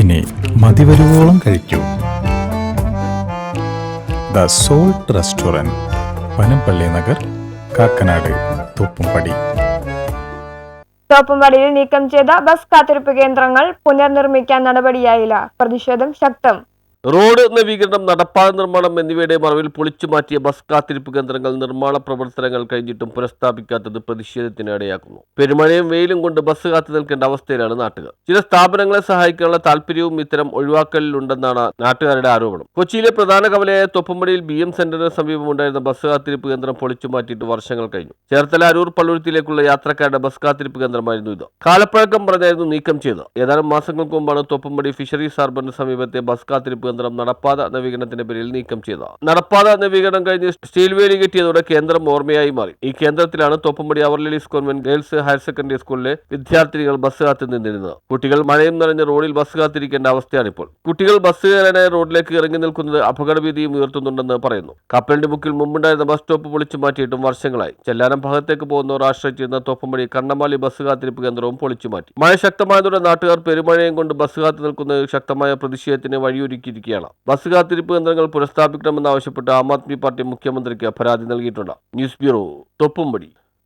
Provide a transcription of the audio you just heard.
ഇനി മതിവരുവോളം കഴിക്കൂ. The salt restaurant Panampilly Nagar Kakkanad Thoppumpady. തോപ്പുംപടിയിൽ നീക്കം ചെയ്ത ബസ് കാത്തിരിപ്പ് കേന്ദ്രങ്ങൾ പുനർനിർമ്മിക്കാൻ നടപടിയായില്ല. പ്രതിഷേധം ശക്തം. റോഡ് നവീകരണം നടപ്പാത നിർമ്മാണം എന്നിവയുടെ മറവിൽ പൊളിച്ചു മാറ്റിയ ബസ് കാത്തിരിപ്പ് കേന്ദ്രങ്ങൾ നിർമ്മാണ പ്രവർത്തനങ്ങൾ കഴിഞ്ഞിട്ടും പുനഃസ്ഥാപിക്കാത്തത് പ്രതിഷേധത്തിന് ഇടയാക്കുന്നു പെരുമഴയും വെയിലും കൊണ്ട് ബസ് കാത്തു നിൽക്കേണ്ട അവസ്ഥയിലാണ് നാട്ടുകാർ. ചില സ്ഥാപനങ്ങളെ സഹായിക്കാനുള്ള താല്പര്യവും ഇത്തരം ഒഴിവാക്കലിലുണ്ടെന്നാണ് നാട്ടുകാരുടെ ആരോപണം. കൊച്ചിയിലെ പ്രധാന കവലയായ തൊപ്പമ്പടിയിൽ ബി എം സെന്ററിന് സമീപമുണ്ടായിരുന്ന ബസ് കാത്തിരിപ്പ് കേന്ദ്രം പൊളിച്ചു മാറ്റിയിട്ട് വർഷങ്ങൾ കഴിഞ്ഞു. ചേർത്തല അരൂർ പള്ളുരുത്തിയിലേക്കുള്ള യാത്രക്കാരുടെ ബസ് കാത്തിരിപ്പ് കേന്ദ്രമായിരുന്നു ഇത്. കാലപ്പഴക്കം പറഞ്ഞായിരുന്നു നീക്കം ചെയ്തത്. ഏതാനും മാസങ്ങൾക്ക് മുമ്പാണ് തൊപ്പമ്പടി ഫിഷറീസ് ഹാർബറിന് സമീപത്തെ ബസ് കാത്തിരിപ്പ് കേന്ദ്രം നടപ്പാത നവീകരണത്തിന്റെ പേരിൽ നീക്കം ചെയ്തത് നടപ്പാത നവീകരണം കഴിഞ്ഞ് സ്റ്റീൽ വേലി കിട്ടിയതോടെ കേന്ദ്രം ഓർമ്മയായി മാറി. ഈ കേന്ദ്രത്തിലാണ് തോപ്പമ്പടി അവർ ladies convent girls higher secondary സ്കൂളിലെ വിദ്യാർത്ഥികൾ ബസ് കാത്തു നിന്നിരുന്നത് കുട്ടികൾ മഴയും നിറഞ്ഞ റോഡിൽ ബസ് കാത്തിരിക്കേണ്ട അവസ്ഥയാണിപ്പോൾ. കുട്ടികൾ ബസ് കയറാനായി റോഡിലേക്ക് ഇറങ്ങി നിൽക്കുന്നത് അപകടഭീതിയും ഉയർത്തുന്നുണ്ടെന്ന് പറയുന്നു. കപ്പലിന്റെ മുക്കിൽ മുമ്പുണ്ടായിരുന്ന ബസ് സ്റ്റോപ്പ് പൊളിച്ചു മാറ്റിയിട്ടും വർഷങ്ങളായി. ചെല്ലാനം ഭാഗത്തേക്ക് പോകുന്നവർ ആശ്രയിച്ചിരുന്ന തോപ്പമ്പടി കണ്ണമാലി ബസ് കാത്തിരിപ്പ് കേന്ദ്രവും പൊളിച്ചു മാറ്റി. മഴ ശക്തമായതോടെ നാട്ടുകാർ പെരുമഴയും കൊണ്ട് ബസ് കാത്തു നിൽക്കുന്നത് ശക്തമായ പ്രതിഷേധത്തിന് വഴിയൊരുക്കിയിരിക്കുകയാണ് ബസ് കാത്തിരിപ്പ് കേന്ദ്രങ്ങൾ പുനഃസ്ഥാപിക്കണമെന്നാവശ്യപ്പെട്ട് ആം ആദ്മി പാർട്ടി മുഖ്യമന്ത്രിക്ക് പരാതി നൽകിയിട്ടുണ്ട്. News bureau Thoppumpady.